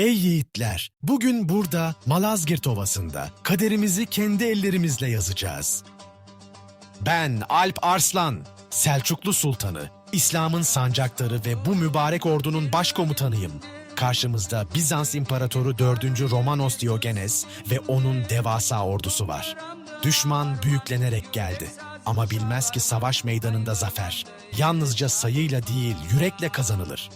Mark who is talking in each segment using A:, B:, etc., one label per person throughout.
A: Ey yiğitler, bugün burada Malazgirt Ovası'nda kaderimizi kendi ellerimizle yazacağız. Ben Alp Arslan, Selçuklu Sultanı, İslam'ın sancaktarı ve bu mübarek ordunun başkomutanıyım. Karşımızda Bizans İmparatoru 4. Romanos Diogenes ve onun devasa ordusu var. Düşman büyüklenerek geldi. Ama bilmez ki savaş meydanında zafer yalnızca sayıyla değil yürekle kazanılır.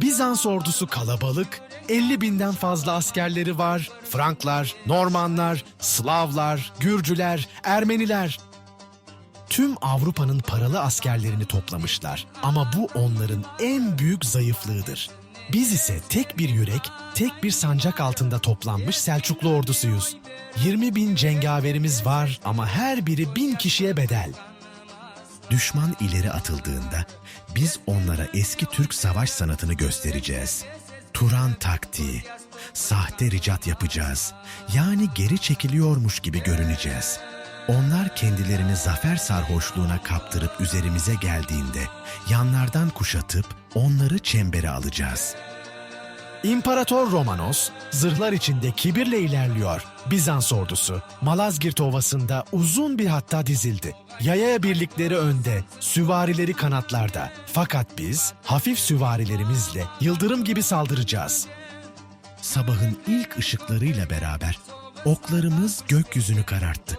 A: Bizans ordusu kalabalık, 50 binden fazla askerleri var. Franklar, Normanlar, Slavlar, Gürcüler, Ermeniler. Tüm Avrupa'nın paralı askerlerini toplamışlar. Ama bu onların en büyük zayıflığıdır. Biz ise tek bir yürek, tek bir sancak altında toplanmış Selçuklu ordusuyuz. 20 bin cengaverimiz var ama her biri bin kişiye bedel. Düşman ileri atıldığında biz onlara eski Türk savaş sanatını göstereceğiz. Turan taktiği, sahte ricat yapacağız. Yani geri çekiliyormuş gibi görüneceğiz. Onlar kendilerini zafer sarhoşluğuna kaptırıp üzerimize geldiğinde yanlardan kuşatıp onları çembere alacağız. İmparator Romanos, zırhlar içinde kibirle ilerliyor. Bizans ordusu, Malazgirt Ovası'nda uzun bir hatta dizildi. Yaya birlikleri önde, süvarileri kanatlarda. Fakat biz, hafif süvarilerimizle yıldırım gibi saldıracağız. Sabahın ilk ışıklarıyla beraber oklarımız gökyüzünü kararttı.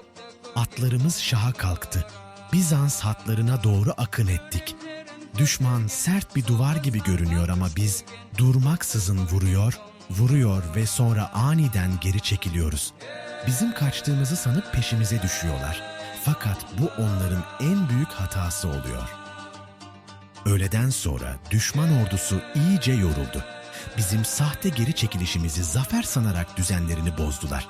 A: Atlarımız şaha kalktı. Bizans hatlarına doğru akın ettik. Düşman sert bir duvar gibi görünüyor ama biz durmaksızın vuruyor, vuruyor ve sonra aniden geri çekiliyoruz. Bizim kaçtığımızı sanıp peşimize düşüyorlar. Fakat bu onların en büyük hatası oluyor. Öğleden sonra düşman ordusu iyice yoruldu. Bizim sahte geri çekilişimizi zafer sanarak düzenlerini bozdular.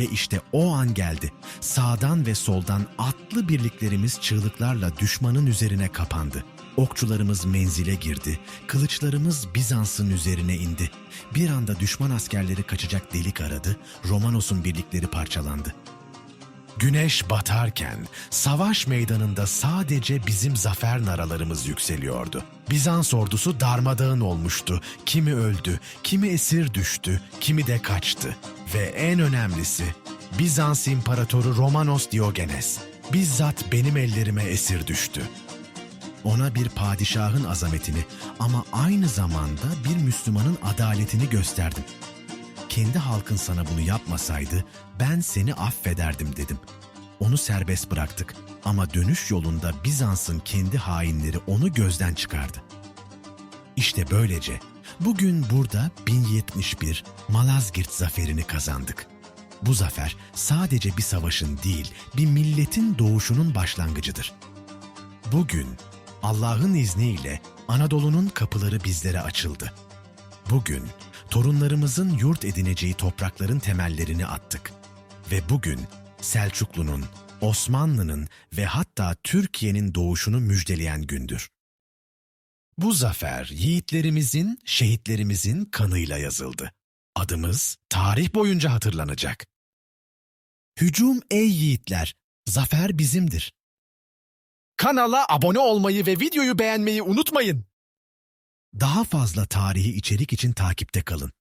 A: Ve işte o an geldi. Sağdan ve soldan atlı birliklerimiz çığlıklarla düşmanın üzerine kapandı. Okçularımız menzile girdi. Kılıçlarımız Bizans'ın üzerine indi. Bir anda düşman askerleri kaçacak delik aradı. Romanos'un birlikleri parçalandı. Güneş batarken savaş meydanında sadece bizim zafer naralarımız yükseliyordu. Bizans ordusu darmadağın olmuştu. Kimi öldü, kimi esir düştü, kimi de kaçtı. Ve en önemlisi Bizans İmparatoru Romanos Diogenes bizzat benim ellerime esir düştü. Ona bir padişahın azametini ama aynı zamanda bir Müslümanın adaletini gösterdim kendi halkın sana bunu yapmasaydı ben seni affederdim dedim. Onu serbest bıraktık ama dönüş yolunda Bizans'ın kendi hainleri onu gözden çıkardı. İşte böylece bugün burada 1071 Malazgirt zaferini kazandık. Bu zafer sadece bir savaşın değil, bir milletin doğuşunun başlangıcıdır. Bugün Allah'ın izniyle Anadolu'nun kapıları bizlere açıldı. Bugün torunlarımızın yurt edineceği toprakların temellerini attık. Ve bugün Selçuklu'nun, Osmanlı'nın ve hatta Türkiye'nin doğuşunu müjdeleyen gündür. Bu zafer yiğitlerimizin, şehitlerimizin kanıyla yazıldı. Adımız tarih boyunca hatırlanacak. Hücum ey yiğitler, zafer bizimdir. Kanala abone olmayı ve videoyu beğenmeyi unutmayın. Daha fazla tarihi içerik için takipte kalın.